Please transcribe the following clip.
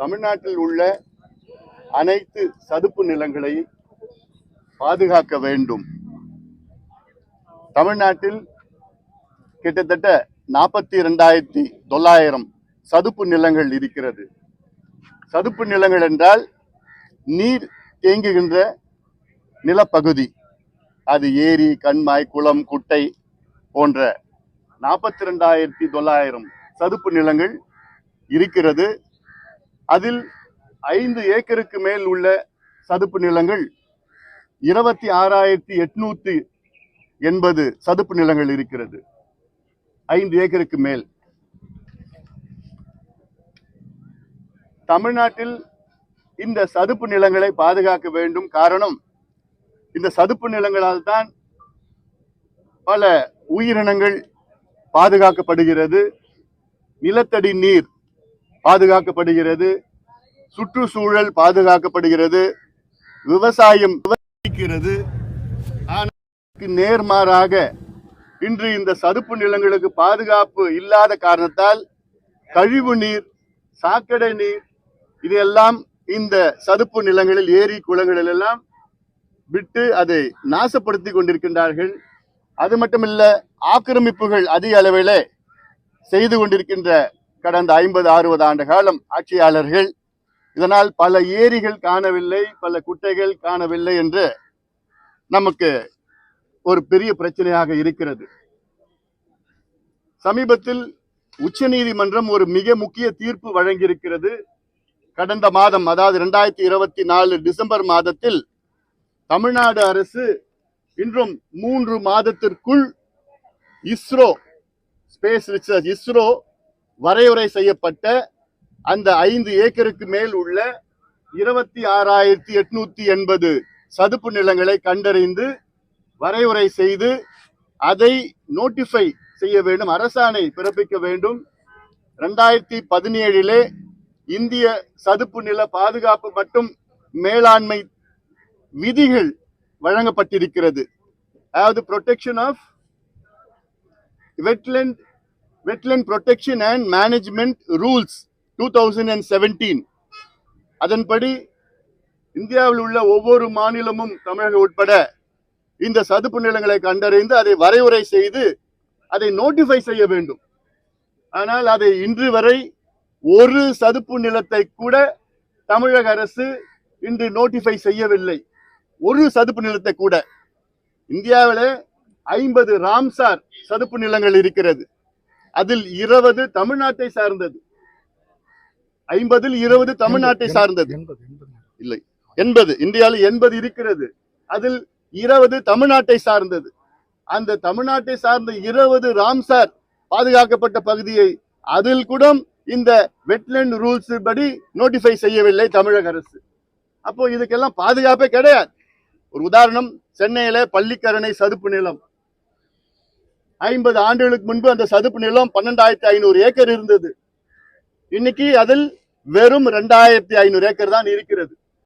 தமிழ்நாட்டில் உள்ள அனைத்து சதுப்பு நிலங்களை பாதுகாக்க வேண்டும். தமிழ்நாட்டில் கிட்டத்தட்ட நாற்பத்தி இரண்டாயிரத்தி தொள்ளாயிரம் சதுப்பு நிலங்கள் இருக்கிறது. சதுப்பு நிலங்கள் என்றால் நீர் தேங்குகின்ற நிலப்பகுதி. அது ஏரி கண்மாய் குளம் குட்டை போன்ற நாற்பத்தி ரெண்டாயிரத்தி தொள்ளாயிரம் சதுப்பு நிலங்கள் இருக்கிறது. அதில் ஐந்து ஏக்கருக்கு மேல் உள்ள சதுப்பு நிலங்கள் இருபத்தி ஆறாயிரத்தி எட்நூத்தி எண்பது சதுப்பு நிலங்கள் இருக்கிறது. ஐந்து ஏக்கருக்கு மேல். தமிழ்நாட்டில் இந்த சதுப்பு நிலங்களை பாதுகாக்க வேண்டும். காரணம் இந்த சதுப்பு நிலங்களால் தான் பல உயிரினங்கள் பாதுகாக்கப்படுகிறது. நிலத்தடி நீர் பாதுகாக்கப்படுகிறது. சுற்றுச்சூழல் பாதுகாக்கப்படுகிறது. விவசாயம் விவசாயிக்கிறது. ஆனால் நேர்மாறாக இன்று இந்த சதுப்பு நிலங்களுக்கு பாதுகாப்பு இல்லாத காரணத்தால் கழிவு நீர் சாக்கடை நீர் இதெல்லாம் இந்த சதுப்பு நிலங்களில் ஏரி குளங்களில் எல்லாம் விட்டு அதை நாசப்படுத்தி கொண்டிருக்கின்றார்கள். அது மட்டுமல்ல ஆக்கிரமிப்புகள் அதிக அளவில் செய்து கொண்டிருக்கின்ற கடந்த ஐம்பது அறுபது ஆண்டு காலம் ஆட்சியாளர்கள் இதனால் பல ஏரிகள் காணவில்லை பல குட்டைகள் காணவில்லை என்று நமக்கு ஒரு பெரிய பிரச்சனையாக இருக்கிறது. சமீபத்தில் உச்ச நீதிமன்றம் ஒரு மிக முக்கிய தீர்ப்பு வழங்கியிருக்கிறது. கடந்த மாதம் அதாவது இரண்டாயிரத்தி இருபத்தி நாலு டிசம்பர் மாதத்தில் தமிழ்நாடு அரசு இன்றும் மூன்று மாதத்திற்குள் இஸ்ரோ ஸ்பேஸ் ரிசர்ச் இஸ்ரோ வரையறை செய்யப்பட்ட அந்த ஐந்து ஏக்கருக்கு மேல் உள்ள இருபத்தி ஆறாயிரத்தி எட்நூத்தி எண்பது சதுப்பு நிலங்களை கண்டறிந்து வரையுறை செய்து அதை நோட்டிஃபை செய்ய வேண்டும் அரசாணை பிறப்பிக்க வேண்டும். ரெண்டாயிரத்தி பதினேழிலே இந்திய சதுப்பு நில பாதுகாப்பு மற்றும் மேலாண்மை விதிகள் வழங்கப்பட்டிருக்கிறது. அதாவது protection of wetland wetland protection and management rules two thousand and seventeen அதன்படி இந்தியாவில் உள்ள ஒவ்வொரு மாநிலமும் தமிழகம் உட்பட இந்த சதுப்பு நிலங்களை கண்டறிந்து அதை வரைவுரை செய்து அதை நோட்டிஃபை செய்ய வேண்டும். ஆனால் அதை இன்று வரை ஒரு சதுப்பு நிலத்தை கூட தமிழக அரசு இன்று நோட்டிஃபை செய்யவில்லை. ஒரு சதுப்பு நிலத்தை கூட. இந்தியாவில் ஐம்பது ராம்சார் சதுப்பு நிலங்கள் இருக்கிறது. அதில் இருபது தமிழ்நாட்டை சார்ந்தது. ஐம்பதில் இருபது தமிழ்நாட்டை சார்ந்தது. இல்லை எண்பது. இந்தியாவில் எண்பது இருக்கிறது. அதில் இருபது தமிழ்நாட்டை சார்ந்தது. அந்த தமிழ்நாட்டை சார்ந்த இருபது ராம்சார் பாதுகாக்கப்பட்ட பகுதியை அதில் கூட இந்த வெட்லேண்ட் ரூல்ஸ் படி நோட்டிஃபை செய்யவில்லை தமிழக அரசு. அப்போ இதுக்கெல்லாம் பாதுகாப்பே கிடையாது. ஒரு உதாரணம் சென்னையில பள்ளிக்கரணை சதுப்பு நிலம். ஐம்பது ஆண்டுகளுக்கு முன்பு அந்த சதுப்பு நிலம் பன்னெண்டாயிரத்தி ஐநூறு ஏக்கர் இருந்தது. இன்னைக்கு அதில் வெறும் ரெண்டாயிரத்தி ஐநூறு ஏக்கர் தான் இருக்கிறது.